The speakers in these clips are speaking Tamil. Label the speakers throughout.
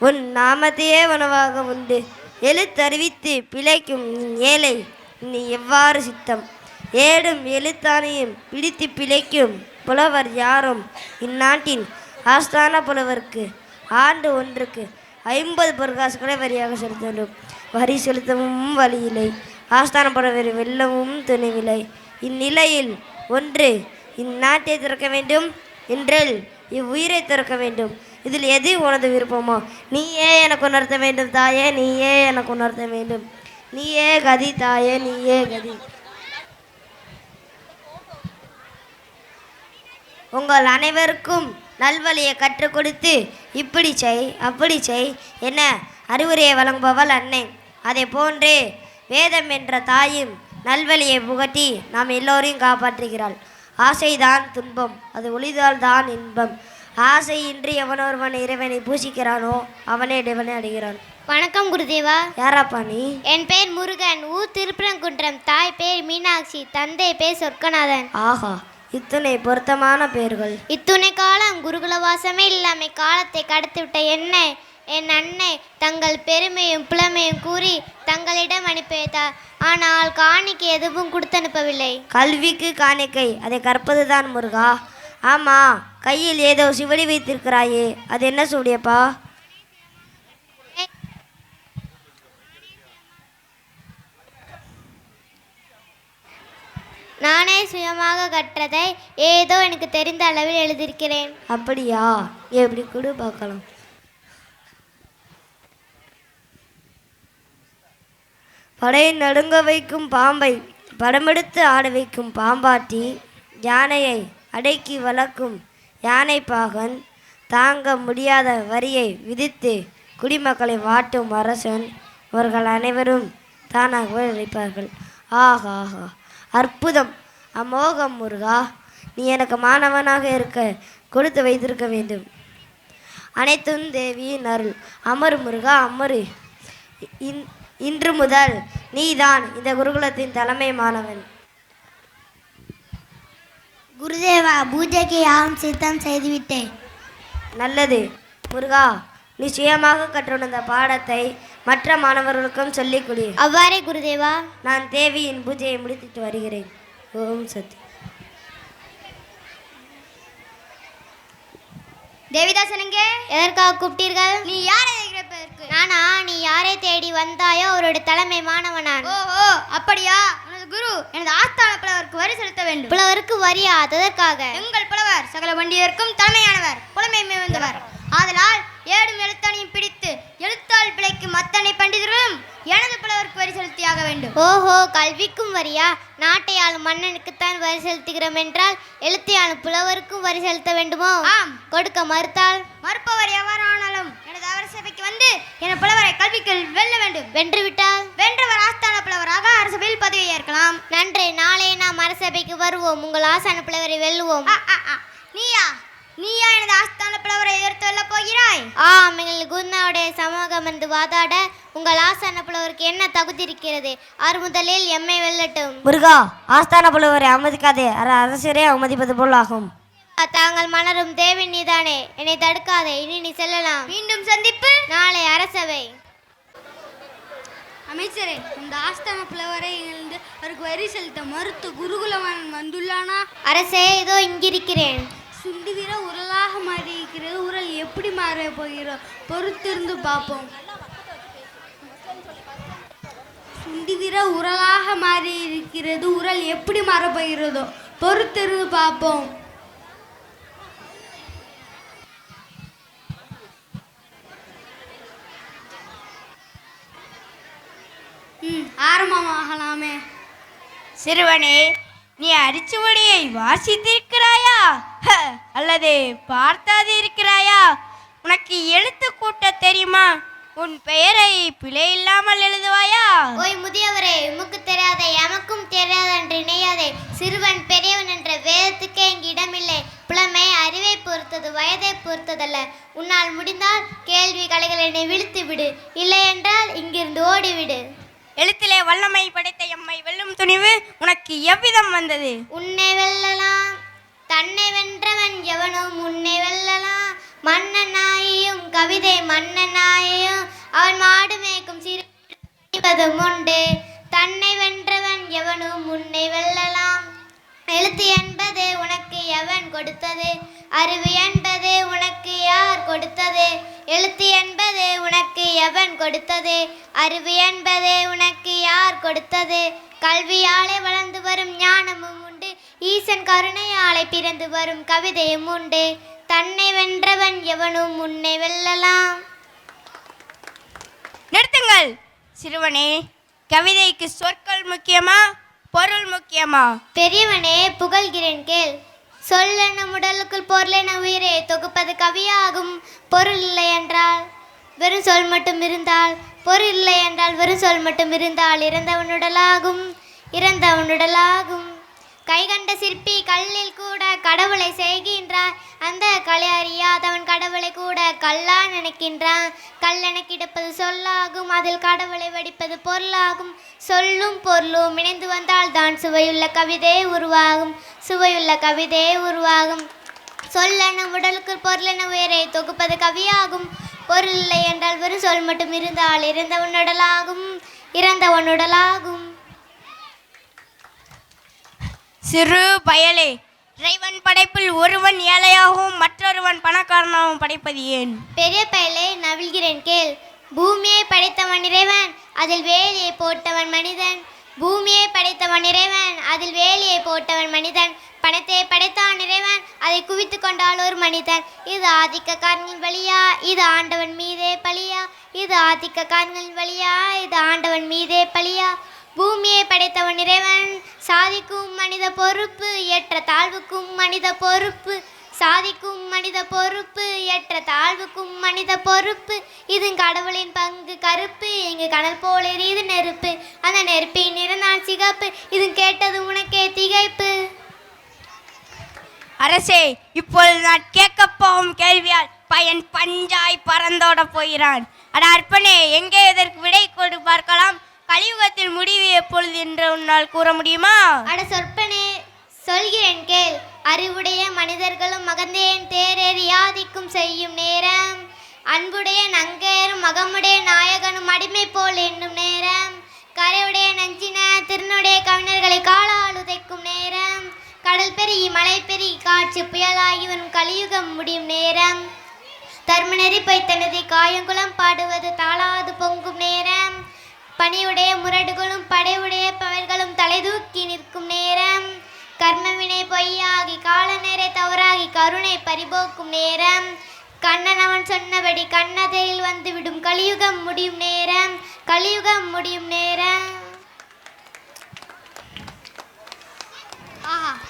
Speaker 1: உன் நாமத்தையே உணவாக உண்டு. எழுத்தறிவித்து பிழைக்கும் ஏழை நீ எவ்வாறு சித்தம்? ஏடும் எழுத்தானையும் பிடித்து பிழைக்கும் புலவர் யாரும் இந்நாட்டின் ஆஸ்தான புலவருக்கு ஆண்டு ஒன்றுக்கு ஐம்பது பொற்காசுகளை வரியாக செலுத்த வேண்டும் வரி செலுத்தவும் வழியில்லை. ஆஸ்தான புலவர் வெல்லவும் துணிவில்லை. இந்நிலையில் ஒன்று இந்நாட்டை திறக்க வேண்டும் என்றில் இவ்வுயிரை திறக்க வேண்டும். இதில் எது உனது விருப்பமோ? நீயே எனக்கு உணர்த்த வேண்டும் தாயே நீயே எனக்கு உணர்த்த வேண்டும். நீயே கதி தாயே நீயே கதி. உங்கள் அனைவருக்கும் நல்வழியை கற்றுக் கொடுத்து இப்படி செய் அப்படி செய் என அறிவுரையை வழங்குபவள் அன்னை. அதை போன்றே வேதம் என்ற தாயும் நல்வழியை புகட்டி நாம் எல்லோரையும் காப்பாற்றுகிறாள். ஆசைதான் துன்பம் அது ஒளிதால் தான் இன்பம். ஆசையின்றி எவனொருவன் இறைவனை பூசிக்கிறானோ அவனே இறைவனை அடைகிறான்.
Speaker 2: வணக்கம் குருதேவா.
Speaker 1: யாராப்பா நீ?
Speaker 2: என் பேர் முருகன். ஊர் திருப்பரங்குன்றம். தாய் பேர் மீனாட்சி. தந்தை பேர் சொர்க்கநாதன்.
Speaker 1: ஆஹா இத்தனை பொருத்தமான பெயர்கள்.
Speaker 2: இத்துணை காலம் குருகுல வாசமே இல்லாமல் காலத்தை கடத்திவிட்ட என்னை என் அன்னை தங்கள் பெருமையும் புலமையும் கூறி தங்களிடம் அனுப்பி வைத்தார் ஆனால் காணிக்கு எதுவும் கொடுத்து அனுப்பவில்லை
Speaker 1: கல்விக்கு காணிக்கை. அதை கற்பதுதான் முருகா. ஆமா கையில் ஏதோ சிவடி வைத்திருக்கிறாயே அது என்ன சூடியப்பா?
Speaker 2: நானே சுயமாக கற்றதை ஏதோ எனக்கு தெரிந்த அளவில் எழுதியிருக்கிறேன்.
Speaker 1: அப்படியா? எப்படி கொடு பார்க்கலாம். படையை நடுங்க வைக்கும் பாம்பை படமெடுத்து ஆட வைக்கும் பாம்பாட்டி யானையை அடக்கி வளர்க்கும் யானை பாகன் தாங்க முடியாத வரியை விதித்து குடிமக்களை வாட்டும் அரசன். அவர்கள் அனைவரும் தானாகவே நினைப்பார்கள். ஆஹா ஆஹா அற்புதம். அமோகம் முருகா நீ எனக்கு மாணவனாக இருக்க கொடுத்து வைத்திருக்க வேண்டும். அனைத்தும் தேவியின் அருள். அமரு முருகா அமரு. இன் இன்று முதல் நீதான் இந்த குருகுலத்தின் தலைமை மாணவன்.
Speaker 2: குருதேவா பூஜைக்கு யாரும் சித்தம் செய்துவிட்டேன்.
Speaker 1: நல்லது. முருகா நீ சுயமாக கற்றுணர்ந்த பாடத்தை மற்ற மாணவர்களுக்கும் சொல்லிக் கொடு.
Speaker 2: அவ்வாறே குருதேவா.
Speaker 1: நான் தேவியின் பூஜையை முடித்துட்டு வருகிறேன். ஓம் சக்தி
Speaker 2: தேவிதாசன் எங்கே எதற்காக கூப்பிட்டீர்கள்? நீ யாரை கேட்பதற்கு? நானா? நீ யாரை தேடி வந்தாயோ அவருடைய தலைமை மாணவனான்
Speaker 3: ஓஹோ அப்படியா? எனது குரு எனது ஆஸ்தான புலவருக்கு வரி செலுத்த வேண்டும்.
Speaker 2: புலவருக்கு வரியா அதற்காக
Speaker 3: எங்கள் புலவர் சகல வண்டியருக்கும் தலைமையானவர் புலமை மிகுந்தவர். ஆதலால் ஏடும் எழுத்தனையும் பிடித்து எழுத்தால் பிழைக்கும் அத்தனை பண்டிதர்களும் எனது புலவருக்கு வரி செலுத்தியாக வேண்டும்.
Speaker 2: ஓஹோ கல்விக்கும் வரியா? நாட்டை ஆளும் மன்னனுக்குத்தான் வரி செலுத்துகிறோம் என்றால் எழுத்தையாளும் புலவருக்கும் வரி செலுத்த வேண்டுமோ?
Speaker 3: ஆம்.
Speaker 2: கொடுக்க மறுத்தால்?
Speaker 3: மறுப்பவர் எவரானாலும் எனது அரசபைக்கு வந்து எனது புலவரை கல்விக்கு வெல்ல வேண்டும்.
Speaker 2: வென்றுவிட்டால்
Speaker 3: வென்றவர் ஆஸ்தான புலவராக அரசபையில் பதவி ஏற்கலாம்.
Speaker 2: நன்றே. நாளை நாம் அரசபைக்கு வருவோம். உங்கள் ஆசான புலவரை வெல்லுவோம்.
Speaker 3: நீயா? நீயா எனது ஆஸ்தான புலவரை எதிர்த்து வெல்லப் போகிறாய்?
Speaker 2: ஆம். எங்கள் குருநாவுடைய சமூகம் வந்து வாதாட உங்கள் ஆசான புலவருக்கு என்ன தகுதி இருக்கிறது? அவர் முதலில் எம்மை வெல்லட்டும்.
Speaker 1: முருகா ஆஸ்தான புலவரை அவமதிக்காதே. அர அரசரே அவமதிப்பது போல் ஆகும்
Speaker 2: தாங்கள் மலரும் தேவி நீதானே. என்னை தடுக்காதே. இனி நீ செல்லலாம்.
Speaker 3: மீண்டும் சந்திப்பு.
Speaker 2: நாளை அரசவை.
Speaker 3: அமைச்சரே இந்த ஆஸ்தான புலவரை இருந்து அவருக்கு வரி செலுத்த மறுத்து குருகுலவன் வந்துள்ளானா?
Speaker 2: அரசே இதோ இங்கிருக்கிறேன்.
Speaker 3: சுண்டுகிற உரலாக மாறி இருக்கிறது உரல் எப்படி மாற போகிறோம் பொறுத்திருந்து பார்ப்போம். சுண்டுகிற உரலாக மாறி இருக்கிறது உரல் எப்படி மாறப் போகிறதோ பொறுத்திருந்து பார்ப்போம். ஆகலாமே.
Speaker 4: சிறுவனே நீ அரிச்சுவடியை வாசித்திருக்கிறாயா? அல்லது பார்த்தாது இருக்கிறாயா உனக்கு எழுத்து கூட்ட தெரியுமா? உன் பெயரை பிழை இல்லாமல் எழுதுவாயா?
Speaker 2: ஓய் முதியவரே உமக்கு தெரியாத எமக்கும் தெரியாத என்று இணையாதே சிறுவன் பெரியவன் என்ற வேதத்துக்கே இங்கு இடமில்லை. புலமை அறிவை பொறுத்தது வயதை பொறுத்ததல்ல. உன்னால் முடிந்தால் கேள்வி கலைகளை என்னை விழுத்து விடு இல்லை என்றால் இங்கிருந்து ஓடிவிடு.
Speaker 4: எழுத்திலே வல்லமை படைத்த எம்மை வெல்லும் துணிவு உனக்கு எவ்விதம் வந்தது?
Speaker 2: உன்னை வெல்லலாம் தன்னை வென்றவன் எவனும் உன்னை வெல்லலாம். மன்னனாயும் கவிதை மன்னனாயும் அவன் மாடு மேய்க்கும் சிறு உண்டு. தன்னை வென்றவன் எவனும் முன்னை வெல்லலாம். எழுத்து என்பது உனக்கு எவன் கொடுத்தது? அறிவு என்பது உனக்கு யார் கொடுத்தது? எழுத்து என்பது உனக்கு எவன் கொடுத்தது? அறிவு என்பது உனக்கு யார் கொடுத்தது? கல்வியாலே வளர்ந்து வரும் ஞானமும் உண்டு. ஈசன் கருணையாலே பிறந்து வரும் கவிதையும் உண்டு. தன்னை வென்றவன் எவனும் முன்னை வெல்லலாம்.
Speaker 4: நிறுத்துங்கள். சிறுவனே கவிதைக்கு சொற்கள் முக்கியமா பொருள் முக்கியமா?
Speaker 2: பெரியவனே புகழ்கிறேன் கேள். சொல்லென உடலுக்குள் பொருளென உயிரை தொகுப்பது கவியாகும். பொருள் இல்லை என்றால் வெறும் சொல் மட்டும் இருந்தால் பொருள் இல்லை என்றால் வெறும் சொல் மட்டும் இருந்தால் இறந்தவனுடலாகும் இறந்தவனுடலாகும். கைகண்ட சிற்பி கல்லில் கூட கடவுளை செய்கின்றார். அந்த கலை அறியாதவன் கடவுளை கூட கல்லா நினைக்கின்றான். கல்லென கிடப்பது சொல்லாகும் அதில் கடவுளை வடிப்பது பொருளாகும். சொல்லும் பொருளும் இணைந்து வந்தால் தான் சுவையுள்ள கவிதை உருவாகும். சுவையுள்ள கவிதை உருவாகும். சொல்லென உடலுக்கு பொருளென உயரை தொகுப்பது கவியாகும். பொருள் இல்லை என்றால் வெறும் சொல் மட்டும் இருந்தால் இறந்தவன் உடலாகும் இறந்தவன் உடலாகும்.
Speaker 4: சிறு பயலே இறைவன் படைப்பில் ஒருவன் ஏழையாகவும் மற்றொருவன் பணக்காரனாகவும் படைப்பது ஏன்?
Speaker 2: பெரிய பயலே நவிழ்கிறேன் கேள். பூமியை படைத்தவன் இறைவன் அதில் வேலியை போட்டவன் மனிதன். பூமியை படைத்தவன் இறைவன் அதில் வேலியை போட்டவன் மனிதன். பணத்தை படைத்தான் இறைவன். அதை குவித்து கொண்டால் ஒரு மனிதன் இது ஆதிக்கக்காரங்களின் வழியா? இது ஆண்டவன் மீதே பழியா? இது ஆதிக்கக்காரங்களின் வழியா? இது ஆண்டவன் மீதே பழியா? பூமியை படைத்தவன் இறைவன். சாதிக்கும் மனித பொறுப்பு ஏற்ற தாழ்வுக்கும் மனித பொறுப்பு. சாதிக்கும் மனித பொறுப்பு ஏற்ற தாழ்வுக்கும் மனித பொறுப்பு. இது கடவுளின் பங்கு கருப்பு. இங்கு கடல் போல எரியுது நெருப்பு. அந்த நெருப்பின் நிறந்தான் சிகப்பு. இது கேட்டது உனக்கே திகைப்பு.
Speaker 4: அரசே இப்பொழுது நான் கேட்கப் போகும் கேள்வியால் பையன் பஞ்சாய் பறந்தோட போகிறான். அட அற்பனே எங்கே இதற்கு விடை கொடு பார்க்கலாம். கலியுகத்தில் முடிவு எப்பொழுது என்று உன்னால் கூற முடியுமா?
Speaker 2: அட சொற்பனே சொல்கிறேன் கேள். அறிவுடைய மனிதர்களும் மகந்தேன் தேரேறி யாதிக்கும் செய்யும் நேரம். அன்புடைய நங்கையரும் மகமுடைய நாயகனும் அடிமை போல் என்னும் நேரம். கரையுடைய நஞ்சின திருநுடைய கவிஞர்களை காலால் உதைக்கும் நேரம். கடல் பெருகி மலை பெருகி காற்று புயலாகி வரும் கலியுகம் முடியும் நேரம். தர்மநெறி தனது காயங்குளம் பாடுவது தாளாது பொங்கும் நேரம். பணியுடைய முரடுகளும் படையுடைய பவர்களும் தலைதூக்கி நிற்கும் நேரம். கர்மவினை பொய்யாகி கால நேரை தவறாகி கருணை பறிபோக்கும் நேரம். கண்ணன் அவன் சொன்னபடி கண்ணதையில் வந்துவிடும் கலியுகம் முடியும் நேரம். கலியுகம் முடியும் நேரம்.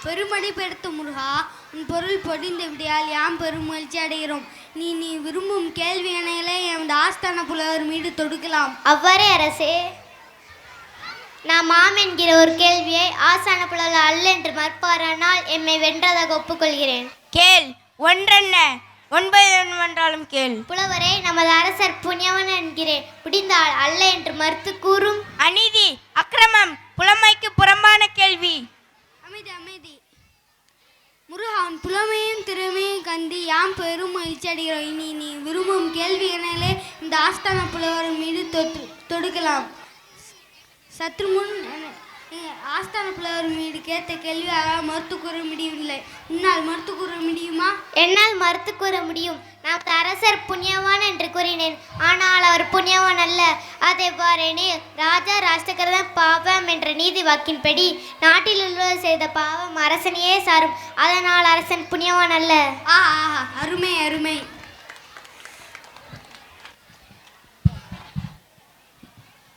Speaker 5: பெருமடி பெருத்த முருகா உன் பொருள் பொடிந்த விடியால் யாம் பெரும் மகிழ்ச்சி அடைகிறோம். நீ நீ விரும்பும் கேள்வி எனையிலே எமது ஆஸ்தான புலவர் மீது தொடுக்கலாம்.
Speaker 2: அவ்வாறே அரசே நான் மாம் என்கிற ஒரு கேள்வியை ஆசான புலல் அல்ல என்று மறுப்பாரானால் எம்மை வென்றதாக ஒப்புக்கொள்கிறேன்.
Speaker 4: கேள் ஒன்றென்ன? ஒன்பது என்னவென்றாலும் கேள்.
Speaker 2: புலவரை நமது அரசர் புண்ணியவன் என்கிறேன். முடிந்தால் அல்ல என்று மறுத்து கூறும்.
Speaker 4: அநீதி அக்கிரமம் புலமைக்கு புறம்பான கேள்வி.
Speaker 5: அமைதி அமைதி. முருகா புலமையும் திறமையும் கண்டு யாம் பெரும் மகிழ்ச்சி அடைகிறோம். இனி நீ விரும்பும் கேள்வி எனையிலே இந்த ஆஸ்தான புலவர் மீது தொட்டு தொடுக்கலாம். சற்று முன் ஆஸ்தான புலவர் மீது கேட்ட கேள்வியாக மறுத்து கூற முடியவில்லை. உன்னால் மறுத்து கூற முடியுமா?
Speaker 2: என்னால் மறுத்து கூற முடியும். நான் அரசர் புண்ணியவான் என்று கூறினேன். ஆனால் அவர் புண்ணியவான் அல்ல. அதெவ்வாறெனில் ராஜா ராஷ்டிரகரதன் பாவம் என்ற நீதி வாக்கின்படி நாட்டில் உள்ளவர் செய்த பாவம் அரசனையே சாரும். அதனால் அரசன் புண்ணியவான் அல்ல.
Speaker 5: ஆஹா ஆஹா அருமை அருமை.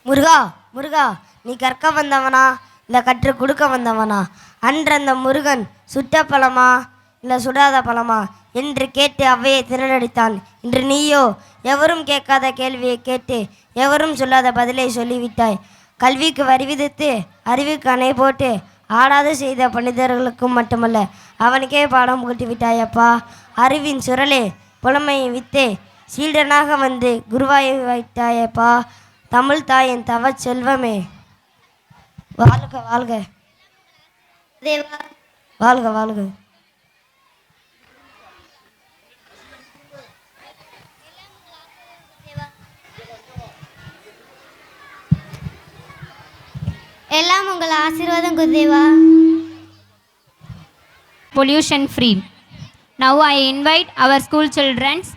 Speaker 1: முருகா முருகா நீ கற்க வந்தவனா? இல்லை கற்றுக் கொடுக்க வந்தவனா? அன்று அந்த முருகன் சுட்ட பழமா? இல்லை சுடாத பழமா? என்று கேட்டு அவையை திரளடித்தான். இன்று நீயோ? எவரும் கேட்காத கேள்வியை கேட்டு எவரும் சொல்லாத பதிலை சொல்லிவிட்டாய். கல்விக்கு வரி விதித்து அறிவுக்கு அணை போட்டு ஆடாது செய்த பண்டிதர்களுக்கும் மட்டுமல்ல அவனுக்கே பாடம் புகட்டி விட்டாயப்பா அறிவின் சுரலே புலமையை வித்தே சீடனாக வந்து குருவாயை வைத்தாயப்பா. தமிழ் தாயின் தவச் செல்வமே. வாழ்க வாழ்க
Speaker 2: தேவா
Speaker 1: வாழ்க வாழ்க
Speaker 2: எல்லாம் உங்கள் ஆசீர்வாதம் Gurudeva
Speaker 6: pollution free now i invite our school childrens